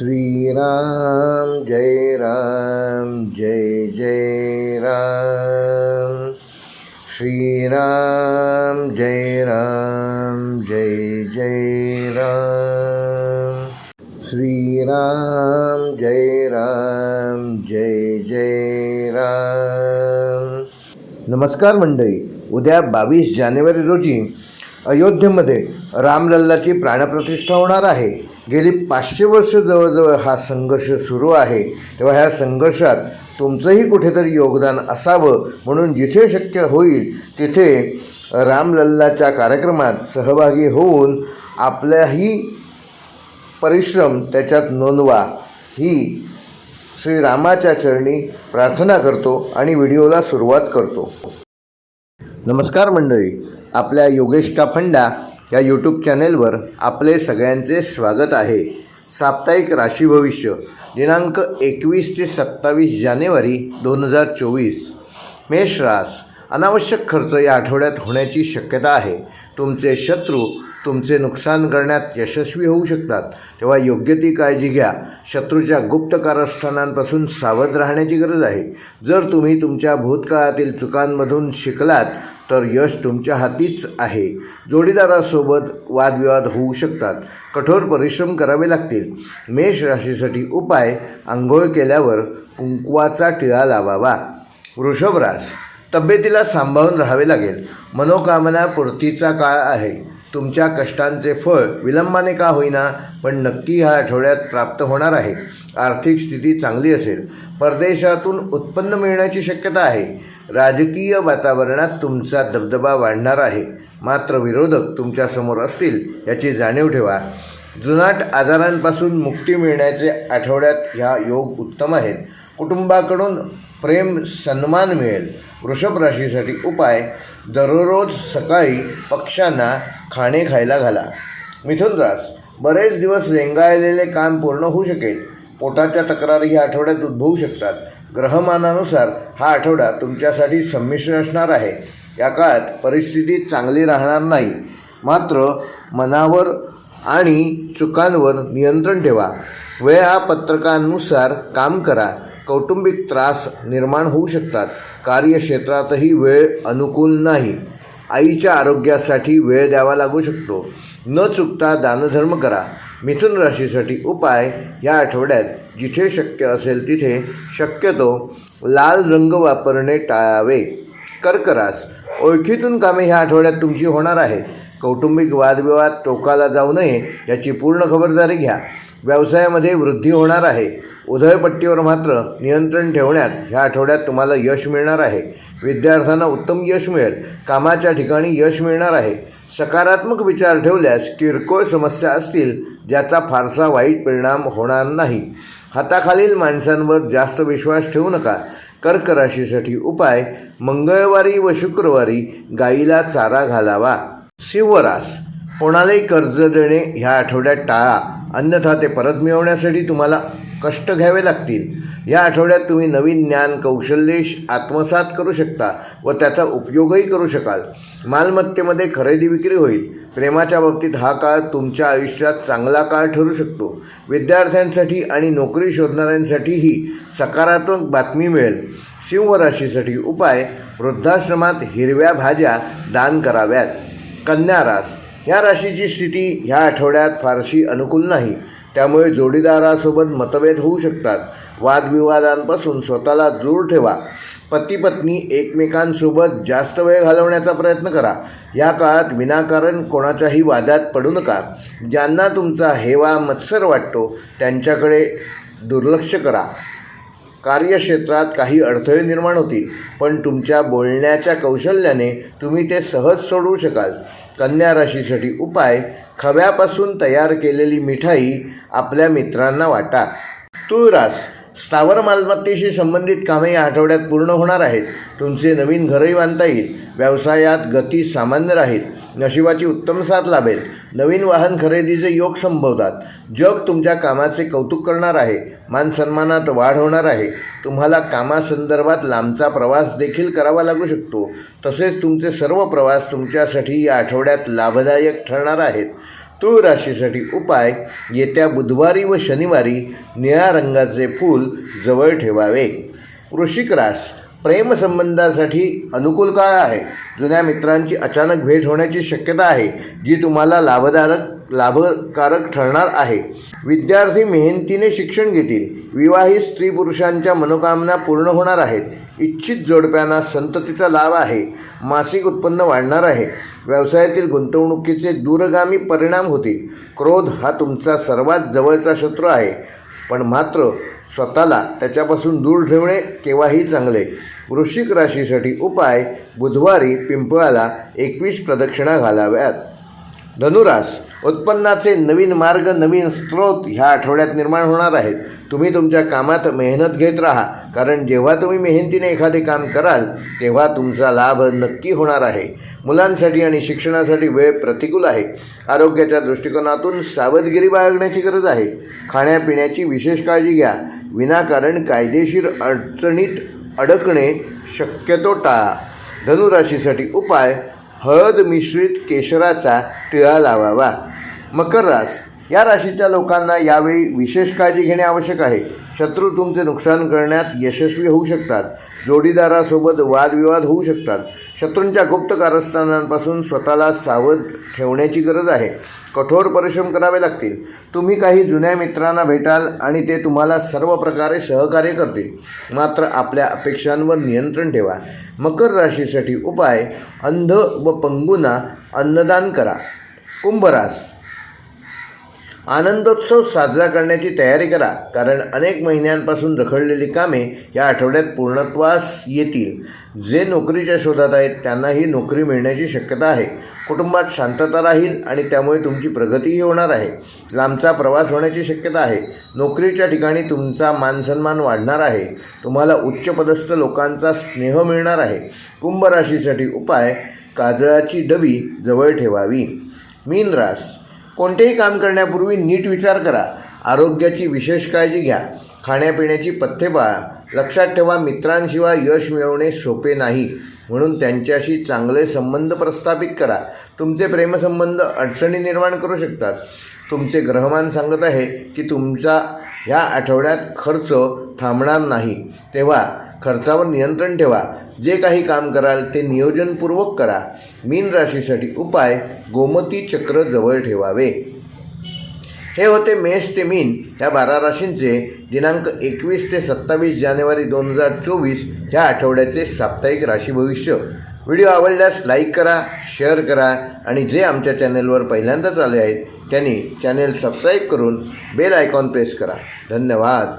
श्रीराम जय राम जय जय राम। श्रीराम जय राम जय जय राम। श्रीराम जय राम जय जय राम। नमस्कार मंडळी उद्या बावीस जानेवारी रोजी अयोध्येमध्ये रामलल्लाची प्राणप्रतिष्ठा होणार आहे. गेली पाचशे वर्ष जवळजवळ हा संघर्ष सुरू आहे. तेव्हा ह्या संघर्षात तुमचंही कुठेतरी योगदान असावं म्हणून जिथे शक्य होईल तिथे रामलल्लाच्या कार्यक्रमात सहभागी होऊन आपल्याही परिश्रम त्याच्यात नोंदवा. ही श्रीरामाच्या चरणी प्रार्थना करतो आणि व्हिडिओला सुरुवात करतो. नमस्कार मंडळी. आपल्या योगेश का फंडा या यूट्यूब चॅनेलवर आपले सगळ्यांचे स्वागत आहे. साप्ताहिक राशी भविष्य दिनांक एकवीस ते सत्तावीस जानेवारी दोन हजार चोवीस. मेष रास अनावश्यक खर्च या आठवड्यात होण्याची शक्यता आहे. तुमचे शत्रू तुमचे नुकसान करण्यात यशस्वी होऊ शकतात. तेव्हा योग्य ती काळजी घ्या. शत्रूच्या गुप्त कारस्थानांपासून सावध राहण्याची गरज आहे. जर तुम्ही तुमच्या भूतकाळातील चुकांमधून शिकलात तर यश तुमच्या हातीच आहे. जोडीदारासोबत वादविवाद होऊ शकतात. कठोर परिश्रम करावे लागतील. मेष राशीसाठी उपाय आंघोळ केल्यावर कुंकवाचा टिळा लावावा. वृषभ रास. तब्येतीला सांभाळून राहावे लागेल. मनोकामना पूर्तीचा काळ आहे. तुमच्या कष्टांचे फळ विलंबाने का होईना पण नक्की ह्या आठवड्यात प्राप्त होणार आहे. आर्थिक स्थिती चांगली असेल. परदेशातून उत्पन्न मिळण्याची शक्यता आहे. राजकीय वातावरणात तुमचा दबदबा वाढणार आहे. मात्र विरोधक तुमच्यासमोर असतील याची जाणीव ठेवा. जुनाट आजारांपासून मुक्ती मिळण्याचे आठवड्यात ह्या योग उत्तम आहेत. कुटुंबाकडून प्रेम सन्मान मिळेल. वृषभ राशीसाठी उपाय दररोज सकाळी पक्ष्यांना खाणे खायला घाला. मिथुन रास बरेच दिवस रेंगाळलेले काम पूर्ण होऊ शकेल. पोटाच्या तक्रारी ह्या आठवड्यात उद्भवू शकतात. ग्रहमानानुसार हा आठवडा तुमच्यासाठी संमिश्र असणार आहे. या काळात परिस्थिती चांगली राहणार नाही. मात्र मनावर आणि चुकांवर नियंत्रण ठेवा. वेळापत्रकानुसार काम करा. कौटुंबिक त्रास निर्माण होऊ शकतात. कार्यक्षेत्रातही वेळ अनुकूल नाही. आईच्या आरोग्यासाठी वेळ द्यावा लागू शकतो. न चुकता दानधर्म करा. मिथुन राशीसाठी उपाय या आठवड्यात जिथे शक्य असेल तिथे शक्यतो लाल रंग वापरणे टाळावे. कर्करास ओळखीतून कामे ह्या आठवड्यात तुमची होणार आहेत. कौटुंबिक वादविवाद टोकाला जाऊ नये याची पूर्ण खबरदारी घ्या. व्यवसायामध्ये वृद्धी होणार आहे. उधळपट्टीवर मात्र नियंत्रण ठेवण्यात ह्या आठवड्यात तुम्हाला यश मिळणार आहे. विद्यार्थ्यांना उत्तम यश मिळेल. कामाच्या ठिकाणी यश मिळणार आहे. सकारात्मक विचार ठेवल्यास किरकोळ समस्या असतील ज्याचा फारसा वाईट परिणाम होणार नाही. हाताखालील माणसांवर जास्त विश्वास ठेवू नका. कर्क राशीसाठी उपाय मंगळवारी व शुक्रवारी गाईला चारा घालावा. शिवरास कोणालाही कर्ज देणे ह्या आठवड्यात टाळा. अन्यथा ते परत मिळवण्यासाठी तुम्हाला कष्ट घ्यावे लागतील. या आठवड्यात तुम्ही नवीन ज्ञान कौशल्ये आत्मसात करू शकता व त्याचा उपयोगही करू शकाल. मालमत्तेमध्ये खरेदी विक्री होईल. प्रेमाच्या बाबतीत हा काळ तुमच्या आयुष्यात चांगला काळ ठरू शकतो. विद्यार्थ्यांसाठी आणि नोकरी शोधणाऱ्यांसाठीही सकारात्मक बातमी मिळेल. सिंह राशीसाठी उपाय वृद्धाश्रमात हिरव्या भाज्या दान कराव्यात. कन्या रास. या राशीची स्थिती ह्या आठवड्यात फारशी अनुकूल नाही. त्यामुळे जोडीदारासोबत मतभेद होऊ शकतात. वादविवादांपासून स्वतःला दूर ठेवा. पती पत्नी एकमेकांसोबत जास्त वेळ घालवण्याचा प्रयत्न करा. या काळात विनाकारण कोणाच्याही वादात पडू नका. ज्यांना तुमचा हेवा मत्सर वाटतो त्यांच्याकडे दुर्लक्ष करा. कार्यक्षेत्रात काही अडथळे निर्माण होतील पण तुमच्या बोलण्याच्या कौशल्याने तुम्ही ते सहज सोडवू शकाल. कन्या राशीसाठी उपाय खव्यापासून तयार केलेली मिठाई आपल्या मित्रांना वाटा. तुळरास स्थावर मालमत्तेशी संबंधित कामे या आठवड्यात पूर्ण होणार आहेत. तुमचे नवीन घरही बांधता येईल. व्यवसायात गती सामान्य राहील. नशिबाची उत्तम साथ लाभेल. नवीन वाहन खरेदीचे योग संभवतात. जग तुमच्या कामाचे कौतुक करणार आहे. मान सन्मानात वाढ होणार आहे. तुम्हाला कामासंदर्भात लांबचा प्रवास देखील करावा लागू शकतो. तसेच तुमचे सर्व प्रवास तुमच्यासाठी या आठवड्यात लाभदायक ठरणार आहेत. तूळ राशीसाठी उपाय येत्या बुधवारी व शनिवारी निळ्या रंगाचे फूल जवळ ठेवावे. वृश्चिक रास प्रेमसंबंधासाठी अनुकूल काळ आहे. जुन्या मित्रांची अचानक भेट होण्याची शक्यता आहे जी तुम्हाला लाभदारक लाभकारक ठरणार आहे. विद्यार्थी मेहनतीने शिक्षण घेतील. विवाहित स्त्री पुरुषांच्या मनोकामना पूर्ण होणार आहेत. इच्छित जोडप्यांना संततीचा लाभ आहे. मासिक उत्पन्न वाढणार आहे. व्यवसायातील गुंतवणुकीचे दूरगामी परिणाम होतील. क्रोध हा तुमचा सर्वात जवळचा शत्रू आहे. पण मात्र स्वतःला त्याच्यापासून दूर ठेवणे केव्हाही चांगले. वृश्चिक राशीसाठी उपाय बुधवारी पिंपळाला एकवीस प्रदक्षिणा घालाव्यात. धनुरास उत्पन्नाचे नवीन मार्ग नवीन स्रोत ह्या आठवड्यात निर्माण होणार आहेत. तुम्ही तुमच्या कामात मेहनत घेत राहा. कारण जेव्हा तुम्ही मेहनतीने एखादे काम कराल तेव्हा तुमचा लाभ नक्की होणार आहे. मुलांसाठी आणि शिक्षणासाठी वेळ प्रतिकूल आहे. आरोग्याच्या दृष्टिकोनातून सावधगिरी बाळगण्याची गरज आहे. खाण्यापिण्याची विशेष काळजी घ्या. विनाकारण कायदेशीर अडचणीत अडकणे शक्यतो टाळा. धनुराशीसाठी उपाय हळद मिश्रित केशराचा टिळा लावावा. मकर रास. या राशीच्या लोकांना यावेळी विशेष काळजी घेणे आवश्यक आहे. शत्रू तुमचे नुकसान करण्यात यशस्वी होऊ शकतात. जोडीदारासोबत वादविवाद होऊ शकतात. शत्रूंच्या गुप्त कारस्थानांपासून स्वतःला सावध ठेवण्याची गरज आहे. कठोर परिश्रम करावे लागतील. तुम्ही काही जुन्या मित्रांना भेटाल आणि ते तुम्हाला सर्व प्रकारे सहकार्य करतील. मात्र आपल्या अपेक्षांवर नियंत्रण ठेवा. मकर राशीसाठी उपाय अंध व पंगुना अन्नदान करा. कुंभरास आनंदोत्सव साजरा करण्याची तयारी करा कारण अनेक महिन्यांपासून रखडलेली कामे या आठवड्यात पूर्णत्वास येतील. जे नोकरीच्या शोधात आहेत त्यांनाही नोकरी मिळण्याची शक्यता आहे. कुटुंबात शांतता राहील आणि त्यामुळे तुमची प्रगतीही होणार आहे. लांबचा प्रवास होण्याची शक्यता आहे. नोकरीच्या ठिकाणी तुमचा मानसन्मान वाढणार आहे. तुम्हाला उच्चपदस्थ लोकांचा स्नेह मिळणार आहे. कुंभ राशीसाठी उपाय काजळाची डबी जवळ ठेवावी. मीन रास कोणतेही काम करण्यापूर्वी नीट विचार करा. आरोग्याची विशेष काळजी घ्या. खाण्यापिण्याची पथ्ये पाळा लक्षात ठेवा मित्रांशिवाय यश मिळवणे सोपे नाही. म्हणून त्यांच्याशी चांगले संबंध प्रस्थापित करा. तुमचे प्रेमसंबंध अडचणी निर्माण करू शकतात. तुमचे ग्रहमान सांगत आहे की तुमचा ह्या आठवड्यात खर्च थांबणार नाही. तेव्हा खर्चावर नियंत्रण ठेवा. जे काही काम कराल ते नियोजनपूर्वक करा. मीन राशीसाठी उपाय गोमती चक्र जवळ ठेवावे. हे होते मेष ते मीन. ह्या बारा राशींचे दिनांक एकवीस ते सत्तावीस जानेवारी दोन हजार चोवीस ह्या आठवड्याचे साप्ताहिक राशी भविष्य. व्हिडिओ आवडल्यास लाईक करा शेअर करा आणि जे आमच्या चॅनेलवर पहिल्यांदाच आले आहेत त्यांनी चॅनेल सबस्क्राईब करून बेल आयकॉन प्रेस करा. धन्यवाद.